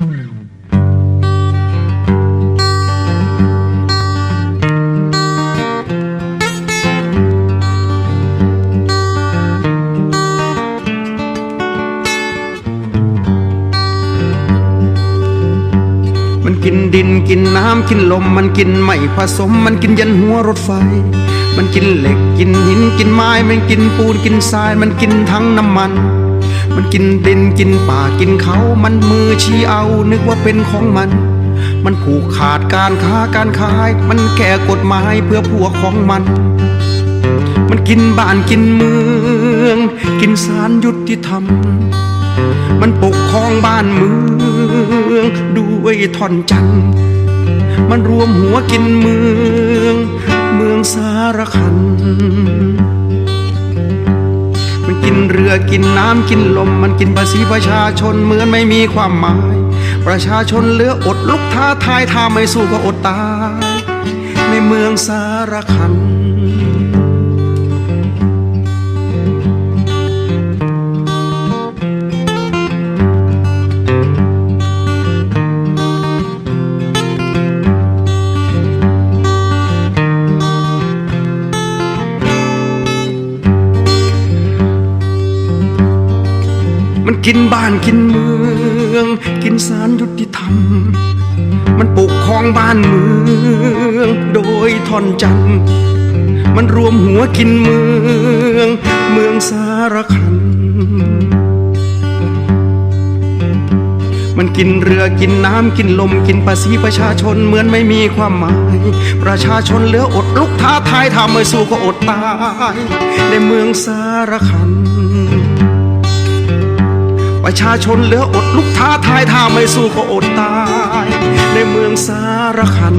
มันกินดินกินน้ำกินลม มันกินไม่ผสม มันกินยันหัวรถไฟ มันกินเหล็กกินหินกินไม้ มันกินปูนกินทราย มันกินทั้งน้ำมัน มันกินดินกินป่ากินเขา มันมือชี้เอา นึกว่าเป็นของมัน มันผูกขาดการค้าการขาย มันแก่กฎหมายเพื่อพวกของมัน มันกินบ้านกินเมือง กินสารยุติธรรม มันปกครองบ้านเมืองด้วยท่อนจันมันรวมหัวกินเมือง เมืองสารคันมัน กินเรือกินน้ำกินลม มันกินภาษีประชาชนเหมือนไม่มีความหมาย ประชาชนเหลืออดลุกท้าทายถ้าไม่สู้ก็อดตายในเมืองสารคัน กินบ้านกินเมือง กินสารยุติธรรม มันปกครองบ้านเมือง โดยทอนจัน มันรวมหัวกินเมือง เมืองสารคัน มันกินเรือกินน้ำกินลมกินภาษีประชาชนเหมือนไม่มีความหมาย ประชาชนเหลืออดลุกท้าทายถ้าไม่สู้ก็อดตายในเมืองสารคัน ประชาชนเหลืออดลุกท้าทายถ้าไม่สู้ก็อดตาย ในเมืองสารคัน